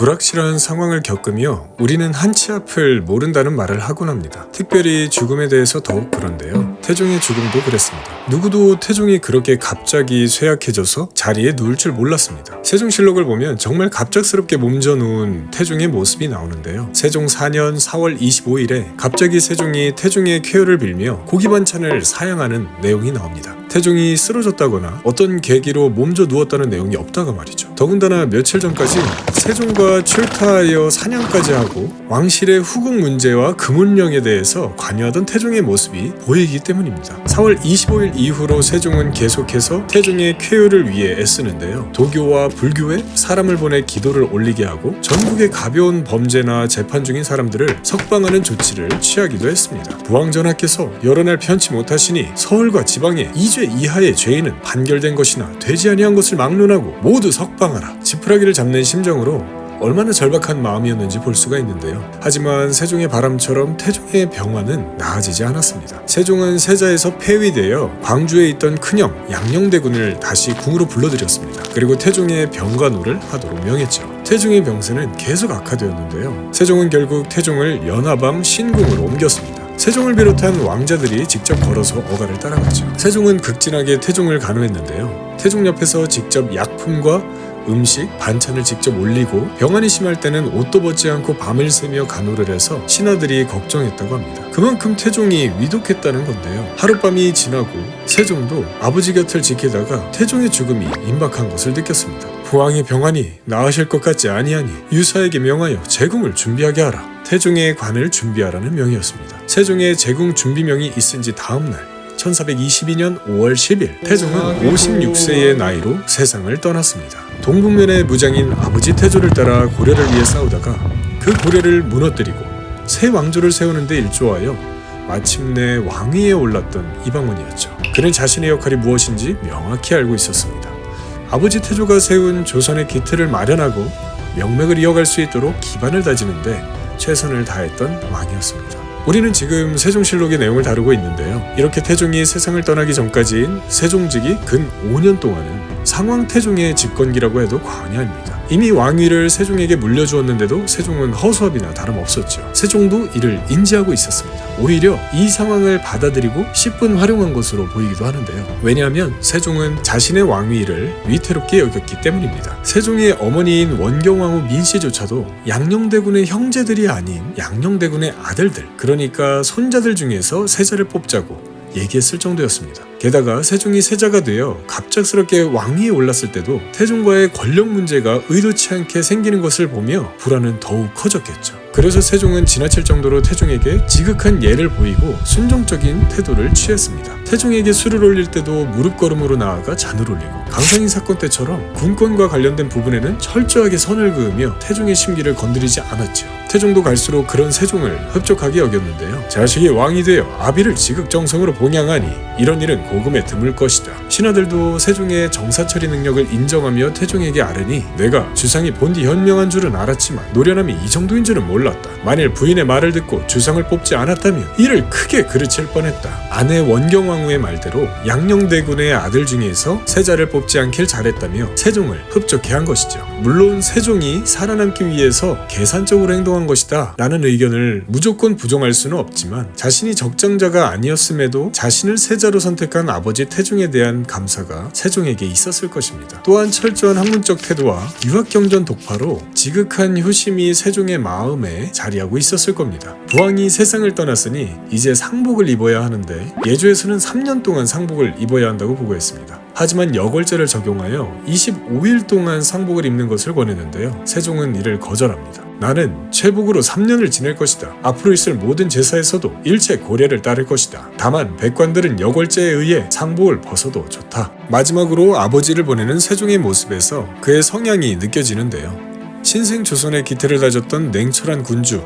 불확실한 상황을 겪으며 우리는 한치 앞을 모른다는 말을 하곤 합니다. 특별히 죽음에 대해서 더욱 그런데요. 태종의 죽음도 그랬습니다. 누구도 태종이 그렇게 갑자기 쇠약해져서 자리에 누울 줄 몰랐습니다. 세종실록을 보면 정말 갑작스럽게 몸져 누운 태종의 모습이 나오는데요. 세종 4년 4월 25일에 갑자기 세종이 태종의 쾌유를 빌며 고기 반찬을 사양하는 내용이 나옵니다. 태종이 쓰러졌다거나 어떤 계기로 몸져 누웠다는 내용이 없다가 말이죠. 더군다나 며칠 전까지 세종과 출타하여 사냥까지 하고 왕실의 후궁 문제와 금운령에 대해서 관여하던 태종의 모습이 보이기 때문입니다. 4월 25일 이후로 세종은 계속해서 태종의 쾌유를 위해 애쓰는데요. 도교와 불교에 사람을 보내 기도를 올리게 하고 전국의 가벼운 범죄나 재판 중인 사람들을 석방하는 조치를 취하기도 했습니다. 부왕전하께서 여러 날 편치 못하시니 서울과 지방에 이죄 이하의 죄인은 판결된 것이나 되지 아니한 것을 막론하고 모두 석방하라. 지푸라기를 잡는 심정으로 얼마나 절박한 마음이었는지 볼 수가 있는데요. 하지만 세종의 바람처럼 태종의 병화는 나아지지 않았습니다. 세종은 세자에서 폐위되어 광주에 있던 큰형 양녕대군을 다시 궁으로 불러들였습니다. 그리고 태종의 병간호를 하도록 명했죠. 태종의 병세는 계속 악화되었는데요. 세종은 결국 태종을 연화방 신궁으로 옮겼습니다. 세종을 비롯한 왕자들이 직접 걸어서 어가를 따라갔죠. 세종은 극진하게 태종을 간호했는데요. 태종 옆에서 직접 약품과 음식, 반찬을 직접 올리고 병환이 심할 때는 옷도 벗지 않고 밤을 새며 간호를 해서 신하들이 걱정했다고 합니다. 그만큼 태종이 위독했다는 건데요. 하룻밤이 지나고 세종도 아버지 곁을 지키다가 태종의 죽음이 임박한 것을 느꼈습니다. 부왕의 병환이 나으실 것 같지 아니하니 유사에게 명하여 제궁을 준비하게 하라. 태종의 관을 준비하라는 명이었습니다. 세종의 제궁 준비명이 있은 지 다음 날 1422년 5월 10일 태종은 56세의 나이로 세상을 떠났습니다. 동북면의 무장인 아버지 태조를 따라 고려를 위해 싸우다가 그 고려를 무너뜨리고 새 왕조를 세우는 데 일조하여 마침내 왕위에 올랐던 이방원이었죠. 그는 자신의 역할이 무엇인지 명확히 알고 있었습니다. 아버지 태조가 세운 조선의 기틀을 마련하고 명맥을 이어갈 수 있도록 기반을 다지는데 최선을 다했던 왕이었습니다. 우리는 지금 세종실록의 내용을 다루고 있는데요. 이렇게 태종이 세상을 떠나기 전까지인 세종직이 근 5년 동안은 상왕 태종의 집권기라고 해도 과언이 아닙니다. 이미 왕위를 세종에게 물려주었는데도 세종은 허수아비나 다름없었죠. 세종도 이를 인지하고 있었습니다. 오히려 이 상황을 받아들이고 10분 활용한 것으로 보이기도 하는데요. 왜냐하면 세종은 자신의 왕위를 위태롭게 여겼기 때문입니다. 세종의 어머니인 원경왕후 민씨조차도 양녕대군의 형제들이 아닌 양녕대군의 아들들, 그러니까 손자들 중에서 세자를 뽑자고 얘기했을 정도였습니다. 게다가 세종이 세자가 되어 갑작스럽게 왕위에 올랐을 때도 태종과의 권력 문제가 의도치 않게 생기는 것을 보며 불안은 더욱 커졌겠죠. 그래서 세종은 지나칠 정도로 태종에게 지극한 예를 보이고 순종적인 태도를 취했습니다. 태종에게 술을 올릴 때도 무릎걸음으로 나아가 잔을 올리고 강상인 사건 때처럼 군권과 관련된 부분에는 철저하게 선을 그으며 태종의 심기를 건드리지 않았죠. 태종도 갈수록 그런 세종을 흡족하게 여겼는데요. 자식이 왕이 되어 아비를 지극정성으로 봉양하니 이런 일은 고금에 드물 것이다. 신하들도 세종의 정사처리 능력을 인정하며 태종에게 아뢰니 내가 주상이 본디 현명한 줄은 알았지만 노련함이 이 정도인 줄은 몰랐다. 만일 부인의 말을 듣고 주상을 뽑지 않았다면 이를 크게 그르칠 뻔했다. 아내 원경왕후의 말대로 양녕대군의 아들 중에서 세자를 뽑지 않길 잘했다며 세종을 흡족해 한 것이죠. 물론 세종이 살아남기 위해서 계산적으로 행동한 것이다 라는 의견을 무조건 부정할 수는 없지만 자신이 적장자가 아니었음에도 자신을 세자로 선택한 아버지 태종에 대한 감사가 세종에게 있었을 것입니다. 또한 철저한 학문적 태도와 유학경전 독파로 지극한 효심이 세종의 마음에 자리하고 있었을 겁니다. 부왕이 세상을 떠났으니 이제 상복을 입어야 하는데 예조에서는 3년 동안 상복을 입어야 한다고 보고했습니다. 하지만 여걸제를 적용하여 25일 동안 상복을 입는 것을 권했는데요. 세종은 이를 거절합니다. 나는 최복으로 3년을 지낼 것이다. 앞으로 있을 모든 제사에서도 일체 고례를 따를 것이다. 다만 백관들은 여걸제에 의해 상복을 벗어도 좋다. 마지막으로 아버지를 보내는 세종의 모습에서 그의 성향이 느껴지는데요. 신생 조선의 기태를 다졌던 냉철한 군주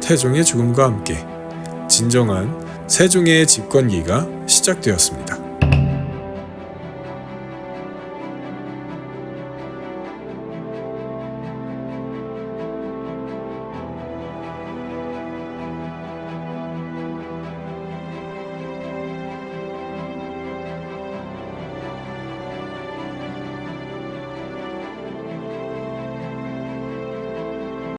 태종의 죽음과 함께 진정한 세종의 집권기가 시작되었습니다.